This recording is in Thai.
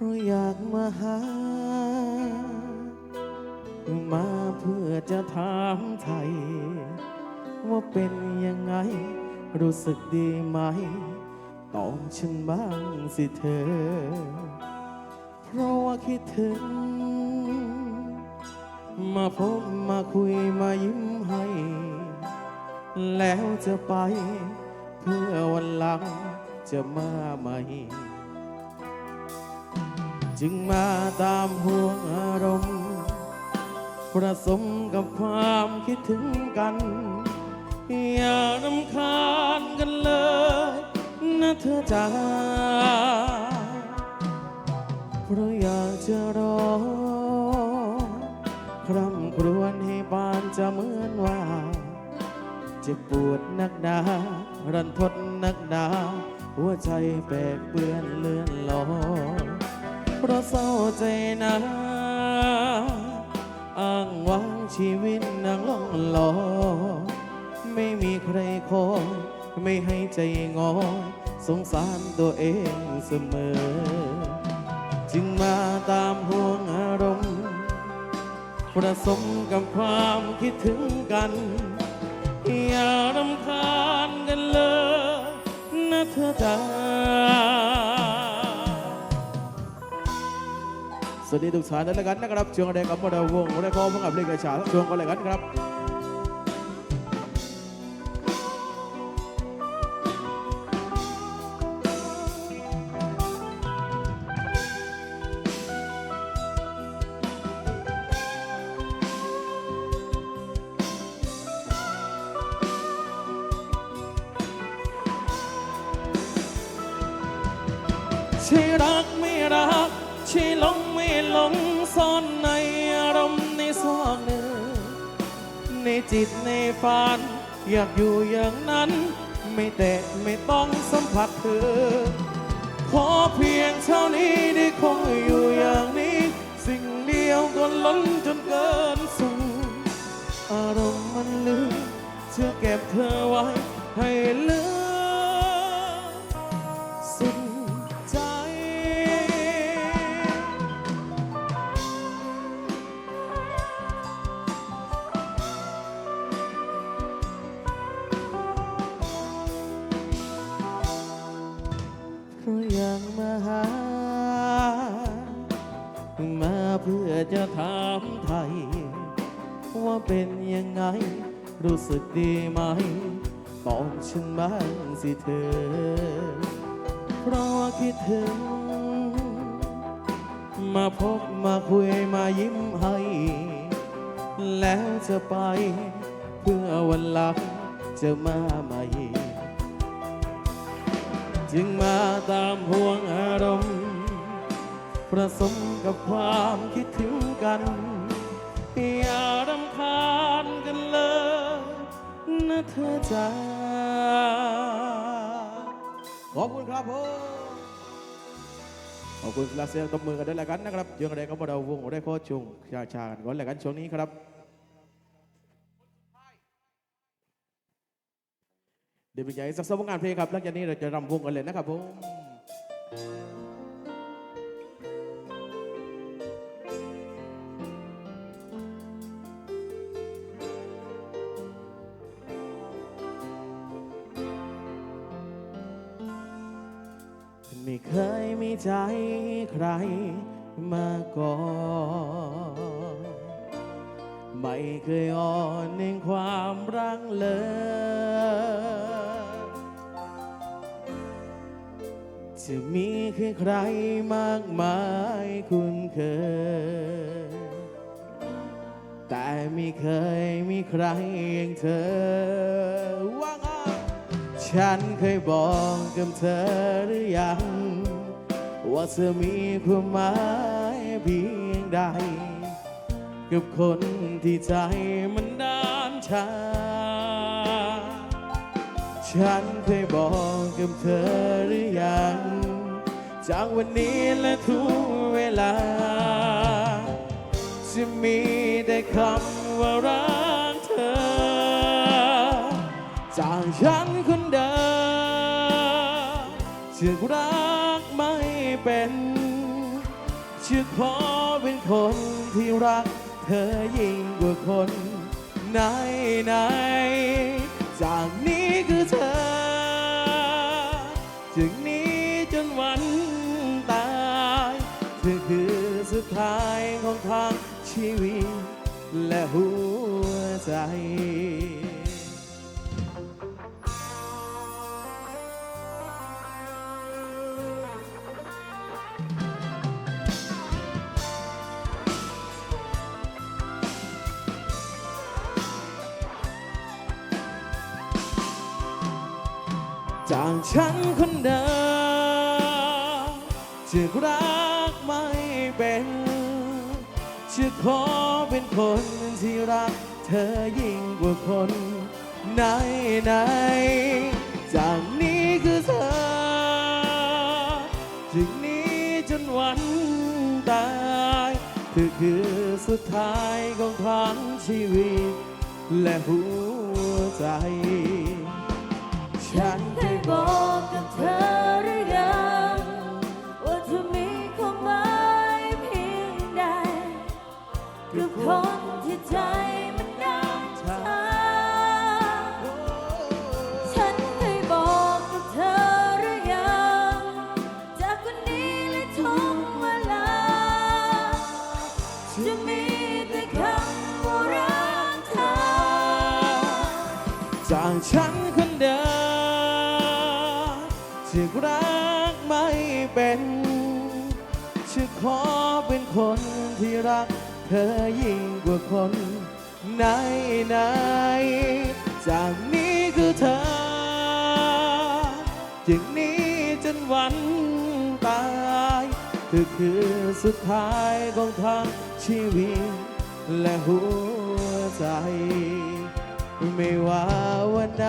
เพราะอยากมาหา มาเพื่อจะถามไทย ว่าเป็นยังไง รู้สึกดีไหม ตอบฉันบ้างสิเธอ เพราะว่าคิดถึง มาพบมาคุยมายิ้มให้ แล้วจะไป เพื่อวันหลังจะมาใหม่ จึงมาตามห่วงอารมณ์ประสมกับความคิดถึงกัน อย่ารำคาญกันเลยนะเธอจ๋าเพราะอยากจะรอคร่ำครวญให้บานจะเหมือนว่า จะปวดนักหนารันทดนักหนาหัวใจแปรเปื้อนเลื่อนลอย เพราะเศร้าใจนะอ้างวางชีวิตนางล่องลอ ไม่มีใครคอยไม่ให้ใจงอ สงสารตัวเองเสมอ จึงมาตามห่วงอารมณ์ประสมกับความคิดถึงกัน อย่ารำคาญกันเลยนะเธอจ๋า สวัสดีทุกท่านด้วยแล้วกันนะครับช่วงแรกกับเราวงแรกก็เพิ่งอับเล่นกชาช่วงก็เลยกันครับใช่รักไม่รัก ช่หลงไม่หลงซ่อนในอารมณ์ในซอกหนึ่งในจิตในฝัน อยากอยู่อย่างนั้น ไม่แตะไม่ต้องสัมผัสเธอ ขอเพียงเท่านี้ได้คงอยู่อย่างนี้ สิ่งเดียวก็ล้นจนเกินสูงอารมณ์มันลืมเชื่อเก็บเธอไว้ให้ เพื่อจะถามไทย ว่าเป็นยังไง รู้สึกดีไหมตอบฉันบ้างสิเธอ เพราะว่าคิดถึง มาพบมาคุยมายิ้มให้ แล้วจะไป เพื่อวันหลังจะมาใหม่ จึงมาตามห่วงอารมณ์ ประสมกับความคิดถึงกัน อย่ารำคาญกันเลยนะเธอจ้าขอบคุณครับผมขอบคุณลาเซียตบมือกันด้วยแล้วกันนะครับเยังไงก็มาเราวงได้โคชงชาชากันก่อนแล้วกันช่วงนี้ครับ เดี๋ยวไปใหญ่สักสองงานเพลงครับหลังจากนี้เราจะรำวงกันเลยนะครับผม ไม่เคยมีใจใครมาก่อนไม่เคยอ่อนในความรักเลยจะมีแค่ใครมากมายคุ้นเคย แต่ไม่เคยมีใครอย่างเธอ ฉันเคยบอกกับเธอหรือยัง ว่าเธอมีความหมายเพียงใด กับคนที่ใจมันด้านชา ฉันเคยบอกกับเธอหรือยัง จากวันนี้และทุกเวลา จะมีแต่คำว่ารัก จากฉันคนเดิมจะรักไม่เป็นจะขอเป็นคนที่รัก เธอยิ่งกว่าคนไหนไหนจากนี้คือเธอจึงนี้จนวันตายเธอคือสุดท้ายของทางชีวิตและหัวใจ จากฉันคนเดิมจะรักไม่เป็นจะขอเป็นคนที่รัก เธอยิ่งกว่าคนไหนไหนๆจากนี้คือเธอจึงนี้จนวันตายเธอคือสุดท้ายของทั้งชีวิต และหัวใจ คนที่ใจมันดังชาฉันเคยบอกกับเธอหรือยัง จากวันนี้และทุกเวลา จะมีแต่คำว่ารักเธอ จากฉันคนเดิมที่รักไม่เป็น จะขอเป็นคนที่รัก เธอยิ่งกว่าคนไหนไหนๆจากนี้คือเธอจึงนี้จนวันตายเธอคือสุดท้ายของทางชีวิต และหัวใจ ไม่ว่าวันใด